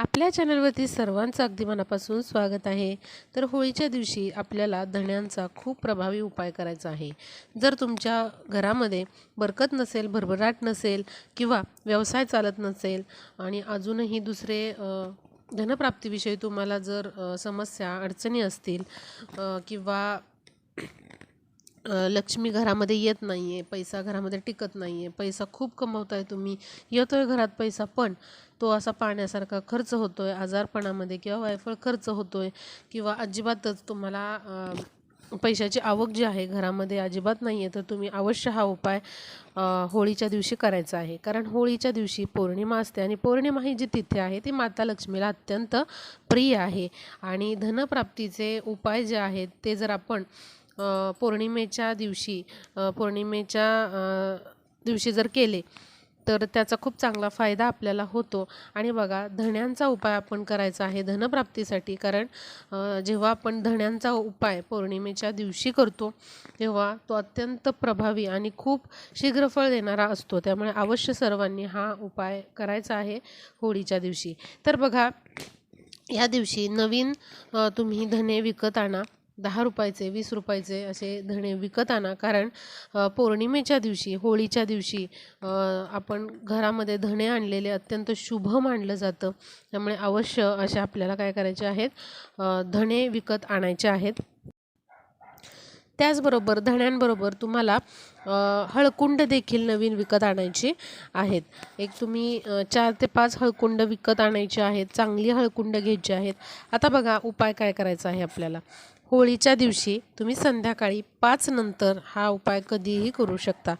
आपल्या चॅनलवरती सर्वांचं अगदी मनापासून स्वागत आहे. तर होळीच्या दिवशी आपल्याला धण्यांचा खूप प्रभावी उपाय करायचा आहे. जर तुमच्या घरामध्ये बरकत नसेल भरभराट नसेल किंवा व्यवसाय चालत नसेल आणि अजूनही दुसरे धनप्राप्तीविषयी तुम्हाला जर समस्या अडचणी असतील किंवा लक्ष्मी घरामध्ये येत नाही आहे पैसा घरामध्ये टिकत नाही आहे पैसा खूप कमवताय तुम्ही येतो आहे घरात पैसा पण तो असा पाण्यासारखा खर्च होतो आहे आजारपणामध्ये किंवा वायफळ खर्च होतो आहे किंवा अजिबातच तुम्हाला पैशाची आवक जी आहे घरामध्ये अजिबात नाही आहे तर तुम्ही अवश्य हा उपाय होळीच्या दिवशी करायचा आहे. कारण होळीच्या दिवशी पौर्णिमा असते आणि पौर्णिमा ही जी तिथे आहे ती माता लक्ष्मीला अत्यंत प्रिय आहे. आणि धनप्राप्तीचे उपाय जे आहेत ते जर आपण पौर्णिमेच्या दिवशी पौर्णिमेच्या दिवशी जर केले तर त्याचा खूप चांगला फायदा आपल्याला होतो. आणि बघा धण्यांचा उपाय आपण करायचा आहे धनप्राप्तीसाठी. कारण जेव्हा आपण धण्यांचा उपाय पौर्णिमेच्या दिवशी करतो तेव्हा तो अत्यंत प्रभावी आणि खूप शीघ्र फळ देणारा असतो. त्यामुळे अवश्य सर्वांनी हा उपाय करायचा आहे होळीच्या दिवशी. तर बघा या दिवशी नवीन तुम्ही धने विकत आणा. दहा रुपयाचे वीस रुपयाचे असे धणे विकत आणा. कारण पौर्णिमेच्या दिवशी होळीच्या दिवशी आपण घरामध्ये धणे आणलेले अत्यंत शुभ मानलं जातं. त्यामुळे अवश्य असे आपल्याला काय करायचे आहेत धणे विकत आणायचे आहेत. त्याचबरोबर धण्यांबरोबर तुम्हाला हळकुंड देखील नवीन विकत आणायची आहेत. एक तुम्ही चार ते पाच हळकुंड विकत आणायची आहेत चांगली हळकुंड घ्यायची आहेत. आता बघा उपाय काय करायचा आहे आपल्याला? होळीच्या दिवशी तुम्ही संध्याकाळी पाच नंतर हा उपाय कधीही करू शकता.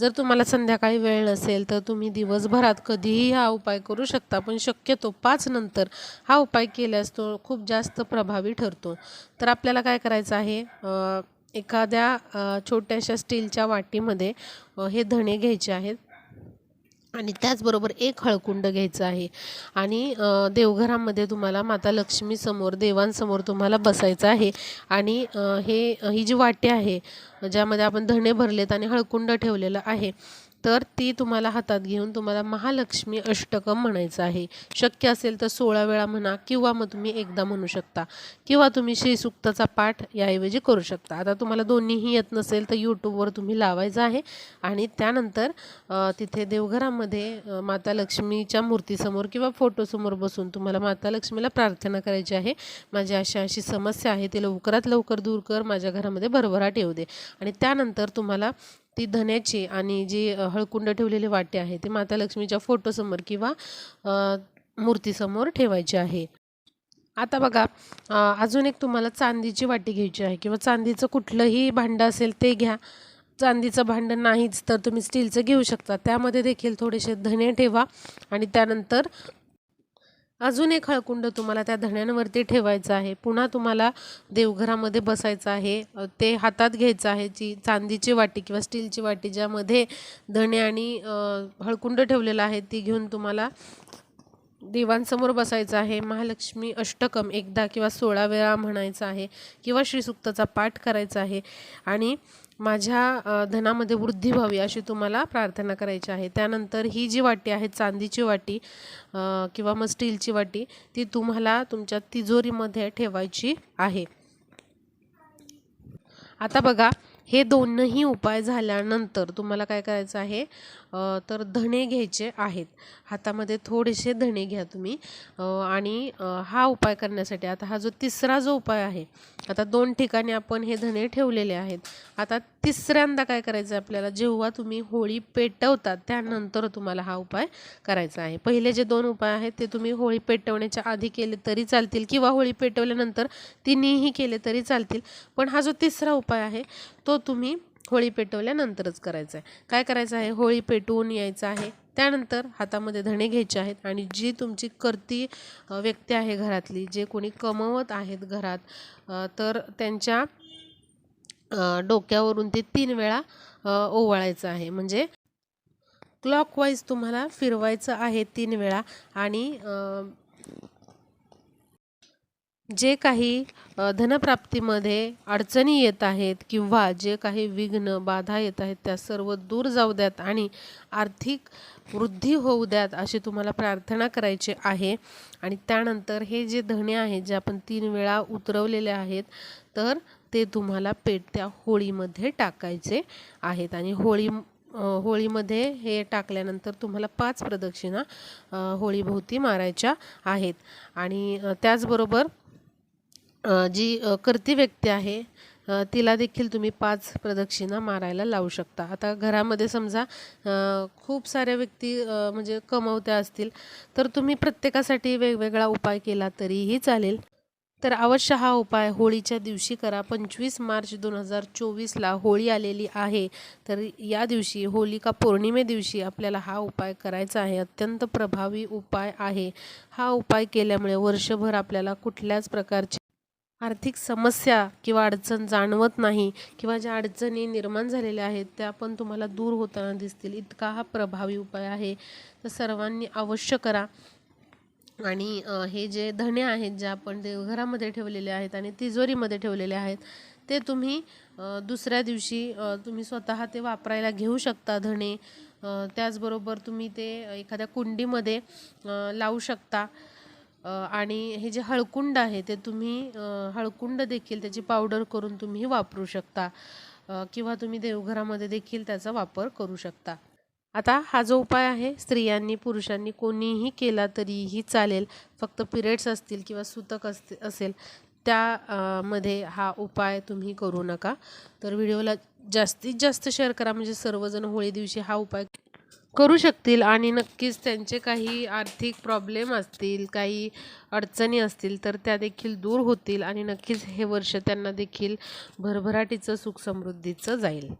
जर तुम्हाला संध्याकाळी वेळ नसेल तर तुम्ही दिवसभरात कधीही हा उपाय करू शकता पण शक्यतो पाच नंतर हा उपाय केल्यास तो खूप जास्त प्रभावी ठरतो. तर आपल्याला काय करायचं आहे एखाद्या छोट्याशा स्टीलच्या वाटीमध्ये हे धणे घ्यायचे आहेत. आणि त्याचबरोबर एक हळकुंड घ्यायचं आहे. आणि देवघरामध्ये तुम्हाला माता लक्ष्मीसमोर देवांसमोर तुम्हाला बसायचं आहे. आणि हे ही जी वाटी आहे ज्यामध्ये आपण धणे भरलेत आणि हळकुंड ठेवलेलं आहे तर ती तुम्हाला हातात घेऊन तुम्हाला महालक्ष्मी अष्टकम म्हणायचं आहे. शक्य असेल तर सोळा वेळा म्हणा किंवा मग तुम्ही एकदा म्हणू शकता. किंवा तुम्ही श्रीसुक्ताचा पाठ याऐवजी करू शकता. आता तुम्हाला दोन्हीही येत नसेल तर यूट्यूबवर तुम्ही लावायचं आहे. आणि त्यानंतर तिथे देवघरामध्ये माता लक्ष्मीच्या मूर्तीसमोर किंवा फोटोसमोर बसून तुम्हाला माता लक्ष्मीला प्रार्थना करायची आहे. माझी अशी अशी समस्या आहे ती लवकरात लवकर दूर कर माझ्या घरामध्ये भरभराट येऊ दे. आणि त्यानंतर तुम्हाला ती धन्याची आणि जी हळकुंड ठेवलेली वाटे आहे ती माता लक्ष्मीच्या फोटोसमोर किंवा मूर्तीसमोर ठेवायची आहे. आता बघा अजून एक तुम्हाला चांदीची वाटी घ्यायची आहे किंवा चांदीचं कुठलंही भांडं असेल ते घ्या. चांदीचं भांडं नाहीच तर तुम्ही स्टीलचं घेऊ शकता. त्यामध्ये देखील थोडेसे धने ठेवा आणि त्यानंतर अजून एक हळकुंड तुम्हाला त्या धण्यांवरती ठेवायचं आहे. पुन्हा तुम्हाला देवघरामध्ये बसायचं आहे. ते हातात घ्यायचं आहे जी चांदीची वाटी किंवा स्टीलची वाटी ज्यामध्ये धणे आणि हळकुंड ठेवलेलं आहे ती घेऊन तुम्हाला देवांसमोर बसायचं आहे. महालक्ष्मी अष्टकम एकदा किंवा सोळा वेळा म्हणायचं आहे किंवा श्रीसुक्ताचा पाठ करायचा आहे. आणि माझ्या धनामध्ये वृद्धी व्हावी अशी तुम्हाला प्रार्थना करायची आहे. त्यानंतर ही जी वाटी आहे चांदीची वाटी किंवा मग स्टीलची वाटी ती तुम्हाला तुमच्या तिजोरीमध्ये ठेवायची आहे. आता बघा हे दोनही उपाय झाल्यानंतर तुम्हाला काय करायचं आहे? तर धणे घ्यायचे आहेत. हातामध्ये थोडेसे धणे घ्या तुम्ही. आणि हा उपाय करण्यासाठी आता हा जो तिसरा जो उपाय आहे आता दोन ठिकाणी आपण हे धणे ठेवलेले आहेत. आता तिसऱ्यांदा काय करायचं आहे आपल्याला? जेव्हा तुम्ही होळी पेटवतात त्यानंतर तुम्हाला हा उपाय करायचा आहे. पहिले जे दोन उपाय आहेत ते तुम्ही होळी पेटवण्याच्या आधी केले तरी चालतील किंवा होळी पेटवल्यानंतर तिन्हीही केले तरी चालतील. पण हा जो तिसरा उपाय आहे तो तुम्ही होळी पेटवल्यानंतरच करायचा आहे. काय करायचं आहे? होळी पेटवून यायचं आहे. त्यानंतर हातामध्ये धणे घ्यायचे आहेत आणि जी तुमची करती व्यक्ती आहे घरातली जे कोणी कमवत आहेत घरात तर त्यांच्या डोक्यावरून ते तीन वेळा ओवाळायचं आहे. म्हणजे क्लॉकवाईज तुम्हाला फिरवायचं आहे तीन वेळा आणि जे काही धनप्राप्तीमध्ये अडचणी येत आहेत किंवा जे काही विघ्न बाधा येत आहेत त्या सर्व दूर जाऊ द्यात आणि आर्थिक वृद्धी होऊ द्यात अशी तुम्हाला प्रार्थना करायची आहे. आणि त्यानंतर हे जे धणे आहेत जे आपण तीन वेळा उतरवलेले आहेत तर ते तुम्हाला पेटत्या होळीमध्ये टाकायचे आहेत. आणि होळी होळीमध्ये हे टाकल्यानंतर तुम्हाला पाच प्रदक्षिणा होळीभोवती मारायच्या आहेत. आणि त्याचबरोबर जी करती व्यक्ती आहे तिला देखील तुम्ही पाच प्रदक्षिणा मारायला लावू शकता. आता घरामध्ये समजा खूप साऱ्या व्यक्ती म्हणजे कमवत्या असतील तर तुम्ही प्रत्येकासाठी वेगवेगळा उपाय केला तरीही चालेल. तर अवश्य हा उपाय होळीच्या दिवशी करा. पंचवीस मार्च दोन हजार चोवीसला होळी आलेली आहे तर या दिवशी होलिका पौर्णिमे दिवशी आपल्याला हा उपाय करायचा आहे. अत्यंत प्रभावी उपाय आहे. हा उपाय केल्यामुळे वर्षभर आपल्याला कुठल्याच प्रकारची आर्थिक समस्या किंवा अडचण जाणवत नाही किंवा ज्या अडचणी निर्माण झालेल्या आहेत त्या पण तुम्हाला दूर होताना दिसतील. इतका हा प्रभावी उपाय आहे. तर सर्वांनी अवश्य करा. आणि हे जे धणे आहेत जे आपण देवघरामध्ये ठेवलेले आहेत आणि तिजोरीमध्ये ठेवलेले आहेत ते तुम्ही दुसऱ्या दिवशी तुम्ही स्वतः ते वापरायला घेऊ शकता धणे त्याचबरोबर तुम्ही ते एखाद्या कुंडीमध्ये लावू शकता. आणि हे जे हळकुंड आहे ते तुम्ही हळकुंड देखील त्याची पावडर करून तुम्ही वापरू शकता. किंवा तुम्ही देवघरामध्ये देखील त्याचा वापर करू शकता. आता हा जो उपाय आहे स्त्रियांनी पुरुषांनी कोणीही केला तरीही चालेल. फक्त पिरियड्स असतील किंवा सुतक असते असेल त्या मध्ये हा उपाय तुम्ही करू नका. तर व्हिडिओला जास्तीत जास्त शेअर करा. म्हणजे सर्वजण होळी दिवशी हा उपाय करू शकतील आणि नक्कीच त्यांचे काही आर्थिक प्रॉब्लेम असतील काही अडचणी असतील तर त्या देखील दूर होतील आणि नक्कीच हे वर्ष त्यांना देखील भरभराटीचं सुख समृद्धीचं जाईल.